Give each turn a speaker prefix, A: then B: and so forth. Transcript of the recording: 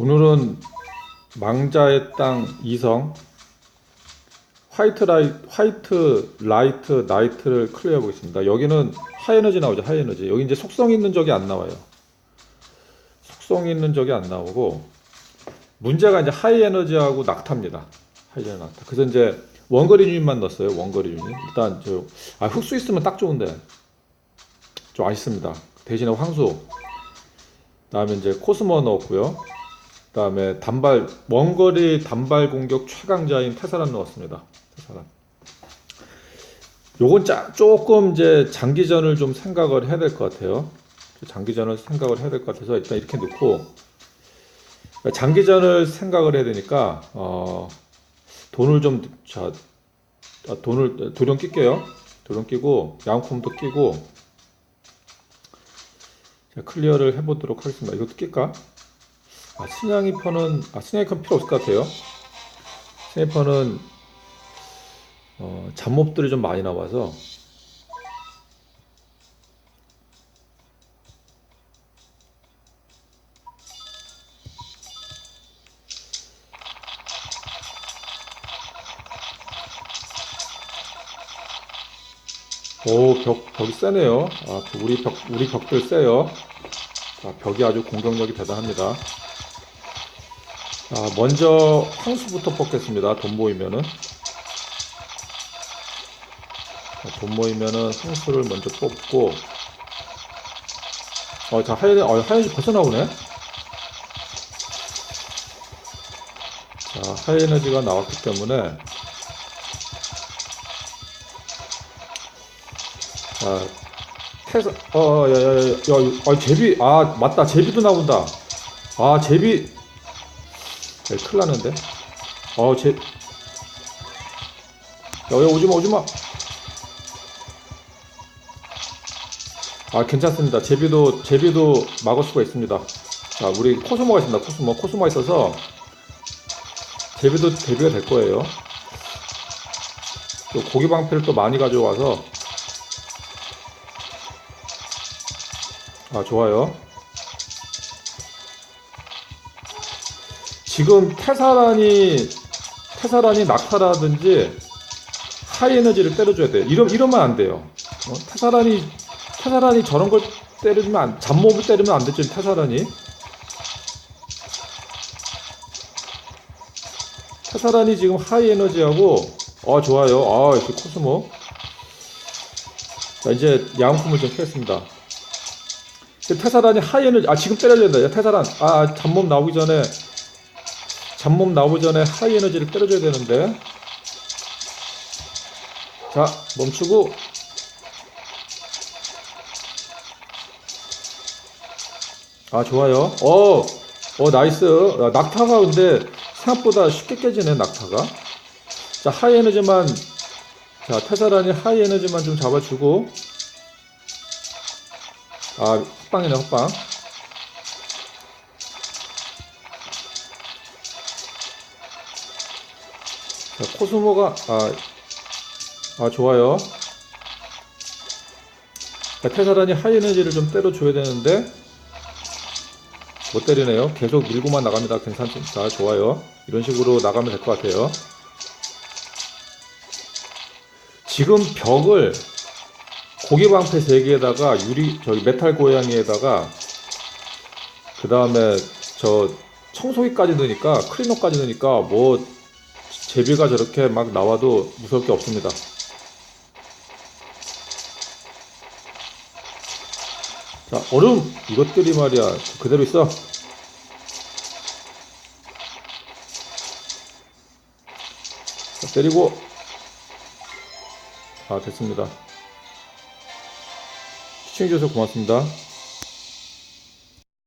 A: 오늘은 망자의 땅 2성 화이트 라이 화이트 라이트 나이트를 클리어해 보겠습니다. 여기는 하이에너지 나오죠. 하이에너지. 여기 이제 속성 있는 적이 안 나와요. 속성 있는 적이 안 나오고 문제가 이제 하이에너지하고 낙타입니다. 하이에너지 낙타. 그래서 이제 원거리 유닛만 넣었어요. 원거리 유닛. 일단 저 아, 흑수 있으면 딱 좋은데 좀 아쉽습니다. 대신에 황수. 그다음에 이제 코스모 넣었고요. 그다음에 단발 원거리 단발 공격 최강자인 테사란 넣었습니다. 테사란. 요건 짜, 조금 이제 장기전을 좀 생각을 해야 될 것 같아요. 장기전을 생각을 해야 될 것 같아서 일단 이렇게 넣고 장기전을 생각을 해야 되니까 어, 돈을 좀 자, 아, 돈을 도령 낄게요. 도령 끼고 양콤도 끼고 자, 클리어를 해보도록 하겠습니다. 이것도 낄까? 아, 스냥이 편은, 아, 스냥이 편 필요 없을 것 같아요. 스냥이 편은, 어, 잡몹들이 좀 많이 나와서, 오, 벽, 벽이 세네요. 아, 우리 벽, 우리 벽들 세요. 자, 벽이 아주 공격력이 대단합니다. 자, 먼저 황수부터 뽑겠습니다. 돈 모이면은. 자, 돈 모이면은 황수를 먼저 뽑고. 어, 자, 하얀, 어, 하얀색 벌써 나오네? 자, 하이에너지가 나왔기 때문에. 자, 태사, 어, 야, 야, 야, 야, 아, 제비, 아, 맞다, 제비도 나온다. 아, 제비, 야, 큰일 났는데. 어, 제, 야, 야, 오지마, 오지마. 아, 괜찮습니다. 제비도, 제비도 막을 수가 있습니다. 자, 우리 코스모가 있습니다. 코스모, 코스모가 있어서, 제비도 데뷔가 될 거예요. 또 고기 방패를 또 많이 가져와서, 아, 좋아요. 지금 테사란이, 테사란이 낙타라든지 하이 에너지를 때려줘야 돼요. 이러, 이러면 안 돼요. 어? 테사란이, 테사란이 저런 걸 때려주면 안, 잡몹을 때리면 안 되죠, 테사란이. 테사란이 지금 하이 에너지하고, 아, 좋아요. 아, 이렇게 코스모. 자, 이제 양품을 좀 펴겠습니다. 테사란이 하이 에너지 아 지금 때려야 된다 테사란 아 잡몸 나오기 전에 잡몸 나오기 전에 하이 에너지를 때려줘야 되는데. 자 멈추고. 아 좋아요. 어, 어 나이스. 아, 낙타가 근데 생각보다 쉽게 깨지네 낙타가. 자 하이 에너지만 자 테사란이 하이 에너지만 좀 잡아주고. 아, 헛방이네, 헛방. 코스모가, 아, 아, 좋아요. 자, 테사란이 하이에너지를 좀 때려줘야 되는데, 못 때리네요. 계속 밀고만 나갑니다. 괜찮습니다. 좋아요. 이런 식으로 나가면 될 것 같아요. 지금 벽을 고기 방패 3개에다가 유리 저기 메탈 고양이에다가 그 다음에 저 청소기까지 넣으니까 클리너까지 넣으니까 뭐 제비가 저렇게 막 나와도 무서울 게 없습니다. 자 얼음 이것들이 말이야 그대로 있어. 자, 때리고 아 됐습니다. 시청해주셔서 고맙습니다.